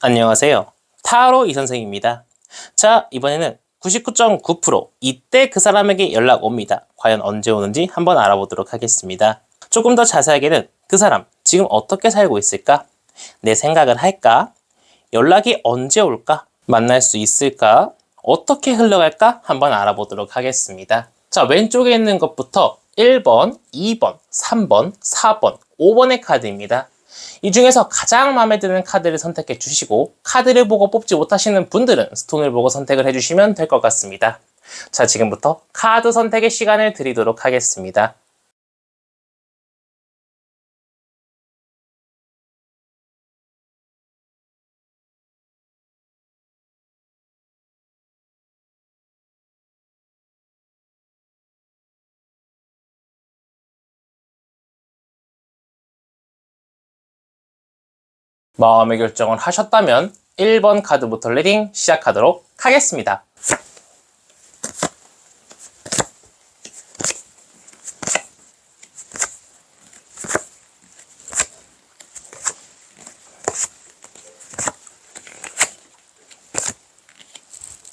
안녕하세요. 타로 이선생입니다. 자, 이번에는 99.9% 이때 그 사람에게 연락 옵니다. 과연 언제 오는지 한번 알아보도록 하겠습니다. 조금 더 자세하게는 그 사람 지금 어떻게 살고 있을까? 내 생각을 할까? 연락이 언제 올까? 만날 수 있을까? 어떻게 흘러갈까? 한번 알아보도록 하겠습니다. 자, 왼쪽에 있는 것부터 1번, 2번, 3번, 4번, 5번의 카드입니다. 이 중에서 가장 마음에 드는 카드를 선택해 주시고 카드를 보고 뽑지 못하시는 분들은 스톤을 보고 선택을 해주시면 될 것 같습니다. 자, 지금부터 카드 선택의 시간을 드리도록 하겠습니다. 마음의 결정을 하셨다면 1번 카드부터 리딩 시작하도록 하겠습니다.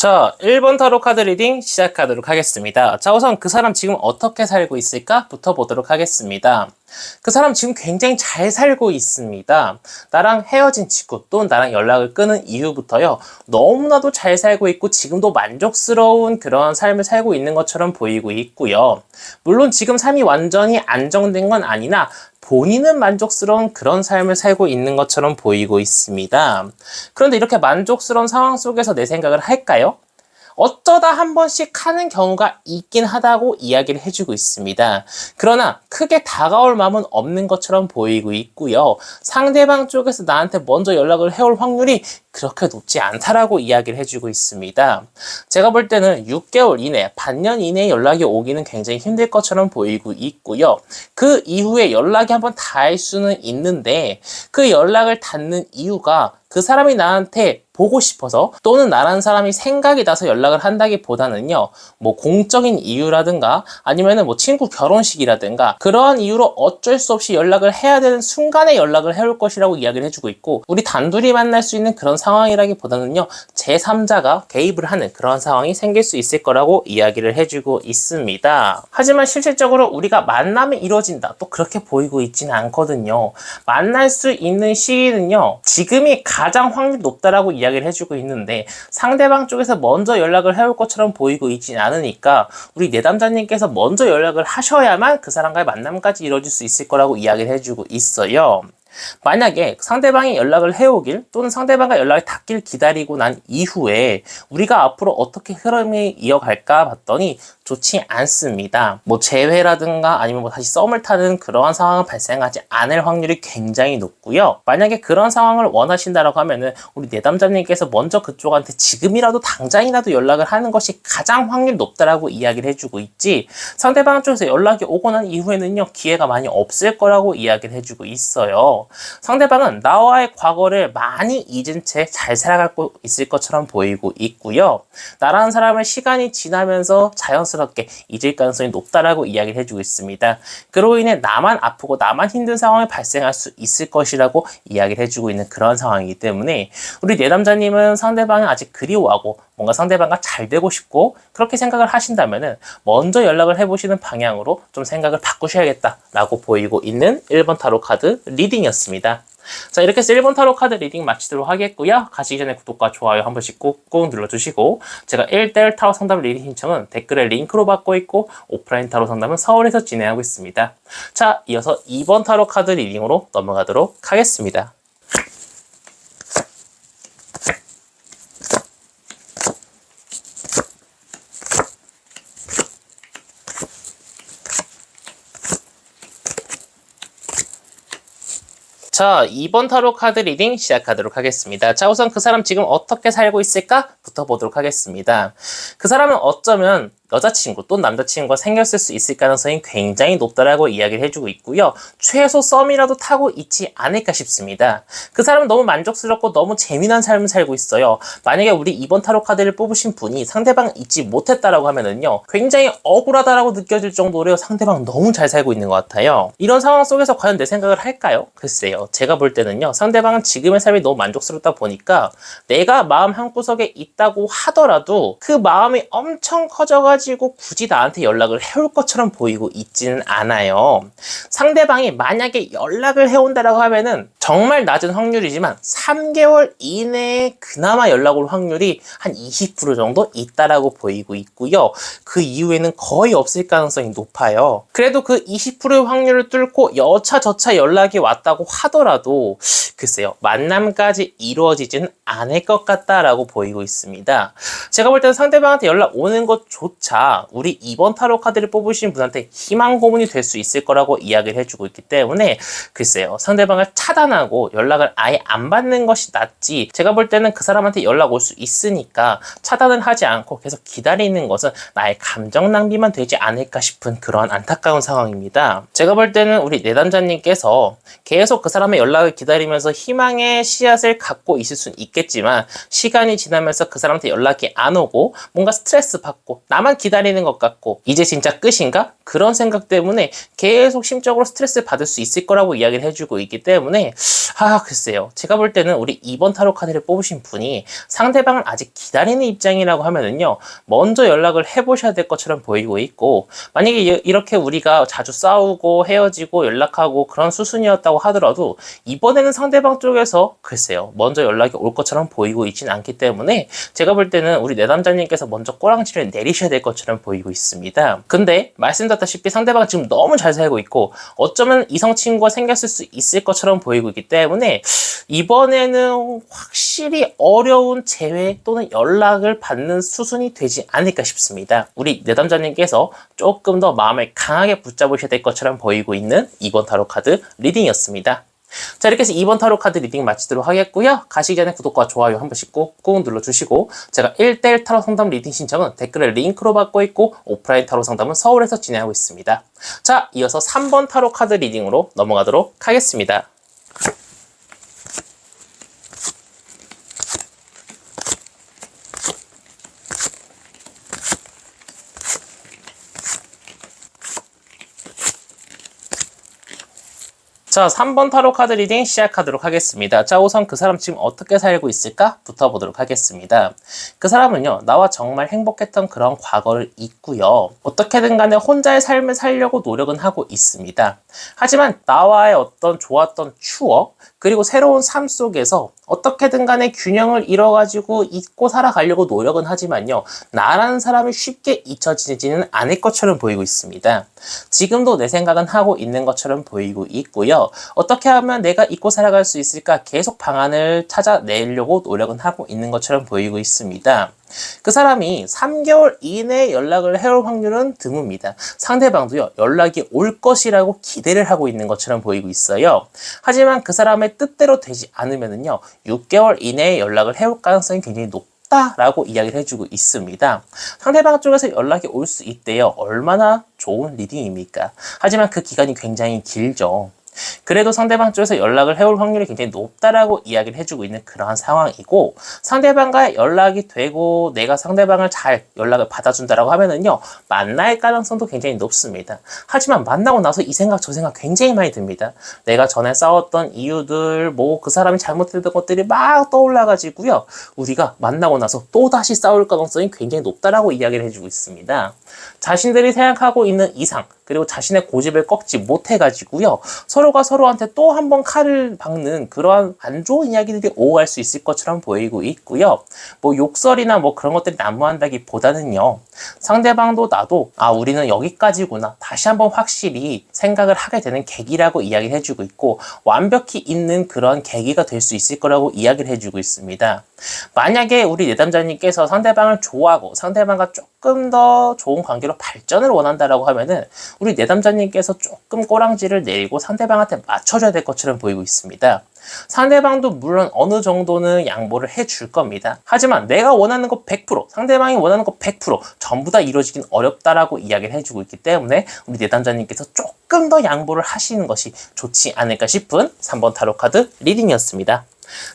자, 1번 타로 카드 리딩 시작하도록 하겠습니다. 자, 우선 그 사람 지금 어떻게 살고 있을까?부터 보도록 하겠습니다. 그 사람 지금 굉장히 잘 살고 있습니다. 나랑 헤어진 친구 또는 나랑 연락을 끊은 이후부터요. 너무나도 잘 살고 있고 지금도 만족스러운 그런 삶을 살고 있는 것처럼 보이고 있고요. 물론 지금 삶이 완전히 안정된 건 아니나 본인은 만족스러운 그런 삶을 살고 있는 것처럼 보이고 있습니다. 그런데 이렇게 만족스러운 상황 속에서 내 생각을 할까요? 어쩌다 한 번씩 하는 경우가 있긴 하다고 이야기를 해주고 있습니다. 그러나 크게 다가올 마음은 없는 것처럼 보이고 있고요. 상대방 쪽에서 나한테 먼저 연락을 해올 확률이 그렇게 높지 않다라고 이야기를 해주고 있습니다. 제가 볼 때는 6개월 이내, 반년 이내에 연락이 오기는 굉장히 힘들 것처럼 보이고 있고요. 그 이후에 연락이 한번 닿을 수는 있는데 그 연락을 닿는 이유가 그 사람이 나한테 보고 싶어서 또는 나라는 사람이 생각이 나서 연락을 한다기보다는요 뭐 공적인 이유라든가 아니면은 뭐 친구 결혼식이라든가 그러한 이유로 어쩔 수 없이 연락을 해야 되는 순간에 연락을 해올 것이라고 이야기를 해주고 있고 우리 단둘이 만날 수 있는 그런 상황이라기보다는요 제3자가 개입을 하는 그런 상황이 생길 수 있을 거라고 이야기를 해주고 있습니다. 하지만 실질적으로 우리가 만남이 이루어진다. 또 그렇게 보이고 있지는 않거든요. 만날 수 있는 시기는요 지금이 가 가장 확률이 높다라고 이야기를 해주고 있는데 상대방 쪽에서 먼저 연락을 해올 것처럼 보이고 있진 않으니까 우리 내담자님께서 먼저 연락을 하셔야만 그 사람과의 만남까지 이루어질 수 있을 거라고 이야기를 해주고 있어요. 만약에 상대방이 연락을 해오길 또는 상대방과 연락이 닿길 기다리고 난 이후에 우리가 앞으로 어떻게 흐름이 이어갈까 봤더니 좋지 않습니다. 뭐 재회라든가 아니면 뭐 다시 썸을 타는 그러한 상황은 발생하지 않을 확률이 굉장히 높고요. 만약에 그런 상황을 원하신다라고 하면은 우리 내담자님께서 먼저 그쪽한테 지금이라도 당장이라도 연락을 하는 것이 가장 확률 높다라고 이야기를 해주고 있지 상대방 쪽에서 연락이 오고 난 이후에는요 기회가 많이 없을 거라고 이야기를 해주고 있어요. 상대방은 나와의 과거를 많이 잊은 채 잘 살아가고 있을 것처럼 보이고 있고요. 나라는 사람을 시간이 지나면서 자연스럽게 잊을 가능성이 높다라고 이야기를 해주고 있습니다. 그로 인해 나만 아프고 나만 힘든 상황이 발생할 수 있을 것이라고 이야기를 해주고 있는 그런 상황이기 때문에 우리 내남자님은 상대방이 아직 그리워하고 뭔가 상대방과 잘 되고 싶고 그렇게 생각을 하신다면은 먼저 연락을 해보시는 방향으로 좀 생각을 바꾸셔야겠다라고 보이고 있는 1번 타로 카드 리딩이었습니다. 자 이렇게 해서 1번 타로 카드 리딩 마치도록 하겠고요. 가시기 전에 구독과 좋아요 한 번씩 꾹꾹 눌러주시고 제가 1대1 타로 상담 리딩 신청은 댓글에 링크로 받고 있고 오프라인 타로 상담은 서울에서 진행하고 있습니다. 자 이어서 2번 타로 카드 리딩으로 넘어가도록 하겠습니다. 자, 2번 타로 카드 리딩 시작하도록 하겠습니다. 자, 우선 그 사람 지금 어떻게 살고 있을까? 부터 보도록 하겠습니다. 그 사람은 어쩌면 여자친구 또는 남자친구가 생겼을 수 있을 가능성이 굉장히 높다라고 이야기를 해주고 있고요. 최소 썸이라도 타고 있지 않을까 싶습니다. 그 사람은 너무 만족스럽고 너무 재미난 삶을 살고 있어요. 만약에 우리 이번 타로 카드를 뽑으신 분이 상대방 잊지 못했다라고 하면은요. 굉장히 억울하다라고 느껴질 정도로 상대방 너무 잘 살고 있는 것 같아요. 이런 상황 속에서 과연 내 생각을 할까요? 글쎄요. 제가 볼 때는요. 상대방은 지금의 삶이 너무 만족스럽다 보니까 내가 마음 한구석에 있다고 하더라도 그 마음이 엄청 커져가지고 굳이 나한테 연락을 해올 것처럼 보이고 있지는 않아요. 상대방이 만약에 연락을 해온다라고 하면은 정말 낮은 확률이지만 3개월 이내에 그나마 연락 올 확률이 한 20% 정도 있다라고 보이고 있고요. 그 이후에는 거의 없을 가능성이 높아요. 그래도 그 20%의 확률을 뚫고 여차저차 연락이 왔다고 하더라도 글쎄요. 만남까지 이루어지지는 않을 것 같다라고 보이고 있습니다. 제가 볼 때는 상대방한테 연락 오는 것조차 우리 이번 타로 카드를 뽑으신 분한테 희망 고문이 될 수 있을 거라고 이야기를 해주고 있기 때문에 글쎄요. 상대방을 차단하고 연락을 아예 안 받는 것이 낫지 제가 볼 때는 그 사람한테 연락 올 수 있으니까 차단을 하지 않고 계속 기다리는 것은 나의 감정 낭비만 되지 않을까 싶은 그런 안타까운 상황입니다. 제가 볼 때는 우리 내담자님께서 계속 그 사람의 연락을 기다리면서 희망의 씨앗을 갖고 있을 수는 있겠지만 시간이 지나면서 그 사람한테 연락이 안 오고 뭔가 스트레스 받고 나만 기다리는 것 같고 이제 진짜 끝인가? 그런 생각 때문에 계속 심적으로 스트레스 받을 수 있을 거라고 이야기를 해주고 있기 때문에 아 글쎄요 제가 볼 때는 우리 이번 타로 카드를 뽑으신 분이 상대방을 아직 기다리는 입장이라고 하면은요 먼저 연락을 해보셔야 될 것처럼 보이고 있고 만약에 이- 이렇게 우리가 자주 싸우고 헤어지고 연락하고 그런 수순이었다고 하더라도 이번에는 상대방 쪽에서 글쎄요 먼저 연락이 올 것처럼 보이고 있진 않기 때문에 제가 볼 때는 우리 내담자님께서 먼저 꼬랑지를 내리셔야 될 것 처럼 보이고 있습니다 근데 말씀드렸다시피 상대방 지금 너무 잘 살고 있고 어쩌면 이성 친구가 생겼을 수 있을 것처럼 보이고 있기 때문에 이번에는 확실히 어려운 재회 또는 연락을 받는 수순이 되지 않을까 싶습니다. 우리 내담자님께서 조금 더 마음을 강하게 붙잡으셔야 될 것처럼 보이고 있는 이번 타로 카드 리딩이었습니다. 자 이렇게 해서 2번 타로 카드 리딩 마치도록 하겠고요. 가시기 전에 구독과 좋아요 한 번씩 꾹꾹 눌러주시고 제가 1대1 타로 상담 리딩 신청은 댓글을 링크로 받고 있고 오프라인 타로 상담은 서울에서 진행하고 있습니다. 자 이어서 3번 타로 카드 리딩으로 넘어가도록 하겠습니다. 자, 3번 타로 카드 리딩 시작하도록 하겠습니다. 자, 우선 그 사람 지금 어떻게 살고 있을까? 부터 보도록 하겠습니다. 그 사람은요, 나와 정말 행복했던 그런 과거를 잊고요. 어떻게든 간에 혼자의 삶을 살려고 노력은 하고 있습니다. 하지만 나와의 어떤 좋았던 추억, 그리고 새로운 삶 속에서 어떻게든 간에 균형을 잃어가지고 잊고 살아가려고 노력은 하지만요. 나라는 사람이 쉽게 잊혀지지는 않을 것처럼 보이고 있습니다. 지금도 내 생각은 하고 있는 것처럼 보이고 있고요. 어떻게 하면 내가 잊고 살아갈 수 있을까 계속 방안을 찾아내려고 노력은 하고 있는 것처럼 보이고 있습니다. 그 사람이 3개월 이내에 연락을 해올 확률은 드뭅니다. 상대방도요, 연락이 올 것이라고 기대를 하고 있는 것처럼 보이고 있어요. 하지만 그 사람의 뜻대로 되지 않으면은요, 6개월 이내에 연락을 해올 가능성이 굉장히 높 라고 이야기를 해주고 있습니다. 상대방 쪽에서 연락이 올 수 있대요. 얼마나 좋은 리딩입니까? 하지만 그 기간이 굉장히 길죠. 그래도 상대방 쪽에서 연락을 해올 확률이 굉장히 높다라고 이야기를 해주고 있는 그러한 상황이고 상대방과 연락이 되고 내가 상대방을 잘 연락을 받아준다라고 하면은요 만날 가능성도 굉장히 높습니다. 하지만 만나고 나서 이 생각 저 생각 굉장히 많이 듭니다. 내가 전에 싸웠던 이유들 뭐 그 사람이 잘못했던 것들이 막 떠올라가지고요 우리가 만나고 나서 또 다시 싸울 가능성이 굉장히 높다라고 이야기를 해주고 있습니다. 자신들이 생각하고 있는 이상 그리고 자신의 고집을 꺾지 못해가지고요 서로 가 서로한테 또 한 번 칼을 박는 그러한 안 좋은 이야기들이 오갈 수 있을 것처럼 보이고 있고요. 뭐 욕설이나 뭐 그런 것들이 난무한다기보다는요. 상대방도 나도 아 우리는 여기까지구나. 다시 한번 확실히 생각을 하게 되는 계기라고 이야기를 해주고 있고 완벽히 있는 그런 계기가 될 수 있을 거라고 이야기를 해주고 있습니다. 만약에 우리 내담자님께서 상대방을 좋아하고 상대방과 조금 조금 더 좋은 관계로 발전을 원한다라고 하면은 우리 내담자님께서 조금 꼬랑지를 내리고 상대방한테 맞춰줘야 될 것처럼 보이고 있습니다. 상대방도 물론 어느 정도는 양보를 해줄 겁니다. 하지만 내가 원하는 거 100%, 상대방이 원하는 거 100% 전부 다 이루어지긴 어렵다라고 이야기를 해주고 있기 때문에 우리 내담자님께서 조금 더 양보를 하시는 것이 좋지 않을까 싶은 3번 타로 카드 리딩이었습니다.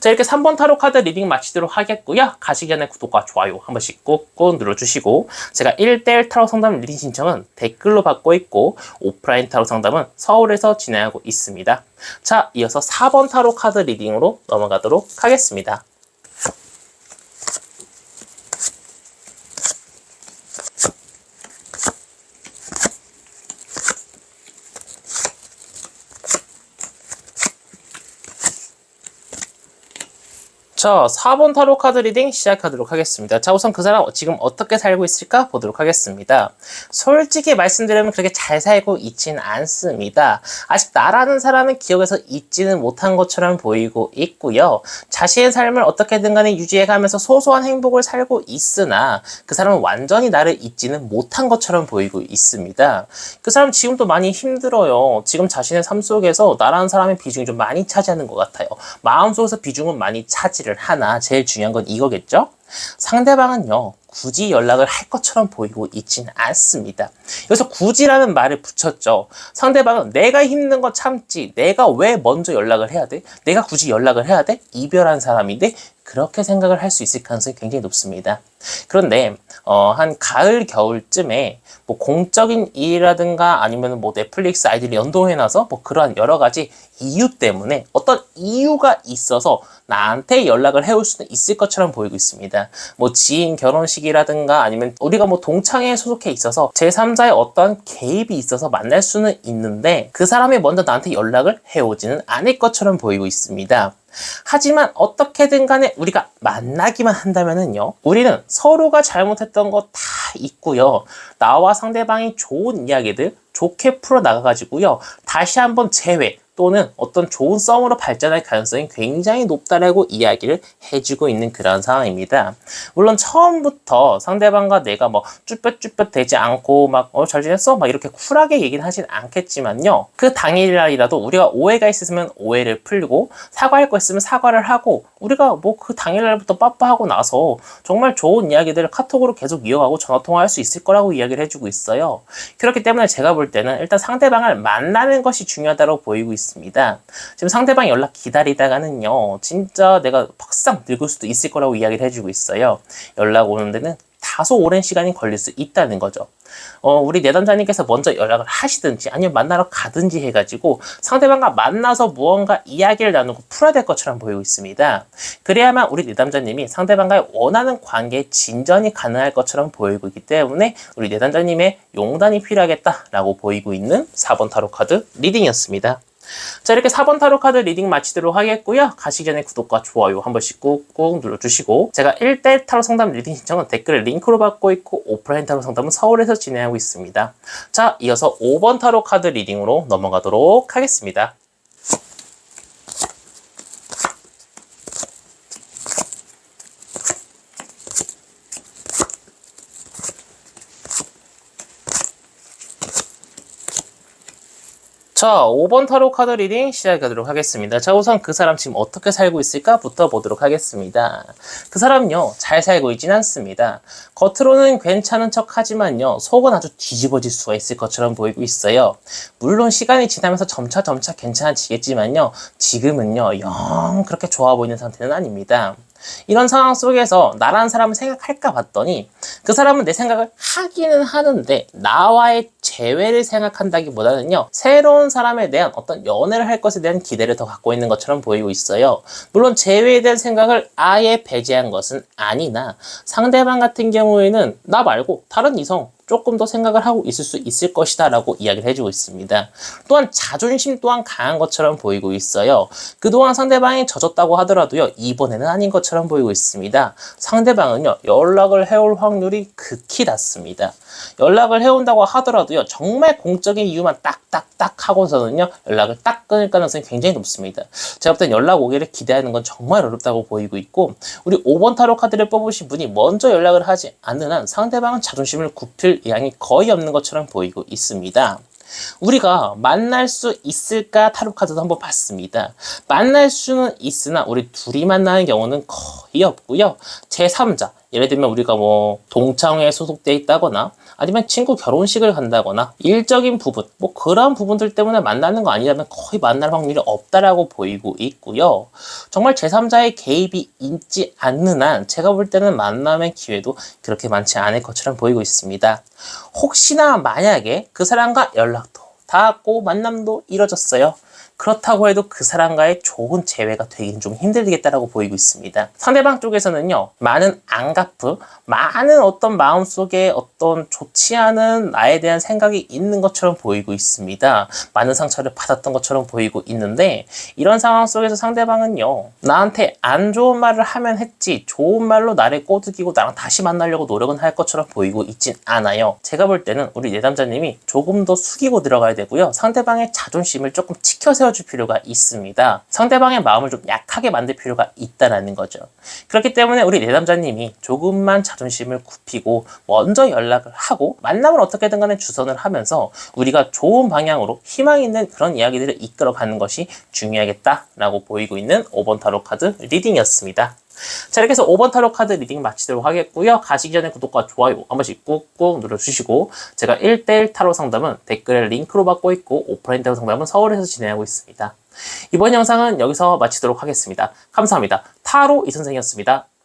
자 이렇게 3번 타로 카드 리딩 마치도록 하겠고요. 가시기 전에 구독과 좋아요 한 번씩 꾹꾹 눌러주시고 제가 1대1 타로 상담 리딩 신청은 댓글로 받고 있고 오프라인 타로 상담은 서울에서 진행하고 있습니다. 자 이어서 4번 타로 카드 리딩으로 넘어가도록 하겠습니다. 자, 4번 타로 카드 리딩 시작하도록 하겠습니다. 자, 우선 그 사람 지금 어떻게 살고 있을까 보도록 하겠습니다. 솔직히 말씀드리면 그렇게 잘 살고 있진 않습니다. 아직 나라는 사람은 기억에서 잊지는 못한 것처럼 보이고 있고요. 자신의 삶을 어떻게든 간에 유지해가면서 소소한 행복을 살고 있으나 그 사람은 완전히 나를 잊지는 못한 것처럼 보이고 있습니다. 그 사람 지금도 많이 힘들어요. 지금 자신의 삶 속에서 나라는 사람의 비중이 좀 많이 차지하는 것 같아요. 마음속에서 비중은 많이 차지를 하나 제일 중요한 건 이거겠죠? 상대방은요, 굳이 연락을 할 것처럼 보이고 있지는 않습니다. 여기서 굳이라는 말을 붙였죠. 상대방은 내가 힘든 거 참지, 내가 왜 먼저 연락을 해야 돼? 내가 굳이 연락을 해야 돼? 이별한 사람인데, 그렇게 생각을 할 수 있을 가능성이 굉장히 높습니다. 그런데, 어, 한 가을, 겨울쯤에, 뭐, 공적인 일이라든가 아니면 뭐, 넷플릭스 아이디를 연동해놔서 뭐, 그러한 여러 가지 이유 때문에 어떤 이유가 있어서 나한테 연락을 해올 수는 있을 것처럼 보이고 있습니다. 뭐 지인 결혼식이라든가 아니면 우리가 뭐 동창회에 소속해 있어서 제3자의 어떤 개입이 있어서 만날 수는 있는데 그 사람이 먼저 나한테 연락을 해오지는 않을 것처럼 보이고 있습니다. 하지만 어떻게든 간에 우리가 만나기만 한다면은요, 우리는 서로가 잘못했던 거 다 있고요, 나와 상대방이 좋은 이야기들 좋게 풀어 나가가지고요, 다시 한번 재회, 또는 어떤 좋은 썸으로 발전할 가능성이 굉장히 높다라고 이야기를 해주고 있는 그런 상황입니다. 물론 처음부터 상대방과 내가 뭐 쭈뼛쭈뼛 되지 않고 막 어 잘 지냈어? 막 이렇게 쿨하게 얘기는 하진 않겠지만요. 그 당일이라도 우리가 오해가 있으면 오해를 풀고 사과할 거 있으면 사과를 하고 우리가 뭐 그 당일날부터 빠빠하고 나서 정말 좋은 이야기들을 카톡으로 계속 이어가고 전화 통화할 수 있을 거라고 이야기를 해주고 있어요. 그렇기 때문에 제가 볼 때는 일단 상대방을 만나는 것이 중요하다고 보이고 있 습니다. 지금 상대방 연락 기다리다가는요, 진짜 내가 팍상 늙을 수도 있을 거라고 이야기를 해주고 있어요. 연락 오는 데는 다소 오랜 시간이 걸릴 수 있다는 거죠. 어, 우리 내담자님께서 먼저 연락을 하시든지 아니면 만나러 가든지 해가지고 상대방과 만나서 무언가 이야기를 나누고 풀어야 될 것처럼 보이고 있습니다. 그래야만 우리 내담자님이 상대방과의 원하는 관계의 진전이 가능할 것처럼 보이고 있기 때문에 우리 내담자님의 용단이 필요하겠다라고 보이고 있는 4번 타로 카드 리딩이었습니다. 자 이렇게 4번 타로 카드 리딩 마치도록 하겠고요. 가시기 전에 구독과 좋아요 한 번씩 꾹꾹 눌러주시고 제가 1대 타로 상담 리딩 신청은 댓글을 링크로 받고 있고 오프라인 타로 상담은 서울에서 진행하고 있습니다. 자 이어서 5번 타로 카드 리딩으로 넘어가도록 하겠습니다. 자, 5번 타로 카드 리딩 시작하도록 하겠습니다. 자, 우선 그 사람 지금 어떻게 살고 있을까부터 보도록 하겠습니다. 그 사람요, 잘 살고 있진 않습니다. 겉으로는 괜찮은 척 하지만요, 속은 아주 뒤집어질 수가 있을 것처럼 보이고 있어요. 물론 시간이 지나면서 점차 점차 괜찮아지겠지만요, 지금은요, 영 그렇게 좋아 보이는 상태는 아닙니다. 이런 상황 속에서 나라는 사람을 생각할까 봤더니 그 사람은 내 생각을 하기는 하는데 나와의 재회를 생각한다기보다는요 새로운 사람에 대한 어떤 연애를 할 것에 대한 기대를 더 갖고 있는 것처럼 보이고 있어요. 물론 재회에 대한 생각을 아예 배제한 것은 아니나 상대방 같은 경우에는 나 말고 다른 이성 조금 더 생각을 하고 있을 수 있을 것이다 라고 이야기를 해주고 있습니다. 또한 자존심 또한 강한 것처럼 보이고 있어요. 그동안 상대방이 져줬다고 하더라도요, 이번에는 아닌 것처럼 보이고 있습니다. 상대방은요, 연락을 해올 확률이 극히 낮습니다. 연락을 해온다고 하더라도요, 정말 공적인 이유만 딱딱딱 하고서는요, 연락을 딱 끊을 가능성이 굉장히 높습니다. 제가 볼땐 연락 오기를 기대하는 건 정말 어렵다고 보이고 있고, 우리 5번 타로 카드를 뽑으신 분이 먼저 연락을 하지 않는 한 상대방은 자존심을 굽힐 의향이 거의 없는 것처럼 보이고 있습니다. 우리가 만날 수 있을까 타로 카드도 한번 봤습니다. 만날 수는 있으나 우리 둘이 만나는 경우는 거의 없고요. 제3자 예를 들면 우리가 뭐 동창회에 소속돼 있다거나 아니면 친구 결혼식을 간다거나 일적인 부분 뭐 그런 부분들 때문에 만나는 거 아니라면 거의 만날 확률이 없다라고 보이고 있고요. 정말 제3자의 개입이 있지 않는 한 제가 볼 때는 만남의 기회도 그렇게 많지 않을 것처럼 보이고 있습니다. 혹시나 만약에 그 사람과 연락도 닿았고 만남도 이뤄졌어요. 그렇다고 해도 그 사람과의 좋은 재회가 되긴 좀 힘들겠다라고 보이고 있습니다. 상대방 쪽에서는요, 많은 안갚음, 많은 어떤 마음속에 어떤 좋지 않은 나에 대한 생각이 있는 것처럼 보이고 있습니다. 많은 상처를 받았던 것처럼 보이고 있는데, 이런 상황 속에서 상대방은요, 나한테 안 좋은 말을 하면 했지, 좋은 말로 나를 꼬드기고 나랑 다시 만나려고 노력은 할 것처럼 보이고 있진 않아요. 제가 볼 때는 우리 내담자님이 조금 더 숙이고 들어가야 되고요. 상대방의 자존심을 조금 치켜 세워줄 필요가 있습니다. 상대방의 마음을 좀 약하게 만들 필요가 있다라는 거죠. 그렇기 때문에 우리 내담자님이 조금만 자존심을 굽히고 먼저 연락을 하고 만남을 어떻게든 간에 주선을 하면서 우리가 좋은 방향으로 희망 있는 그런 이야기들을 이끌어 가는 것이 중요하겠다라고 보이고 있는 5번 타로 카드 리딩이었습니다. 자 이렇게 해서 5번 타로 카드 리딩 마치도록 하겠고요. 가시기 전에 구독과 좋아요 한 번씩 꾹꾹 눌러주시고 제가 1대1 타로 상담은 댓글에 링크로 받고 있고 오프라인 타로 상담은 서울에서 진행하고 있습니다. 이번 영상은 여기서 마치도록 하겠습니다. 감사합니다. 타로 이선생이었습니다.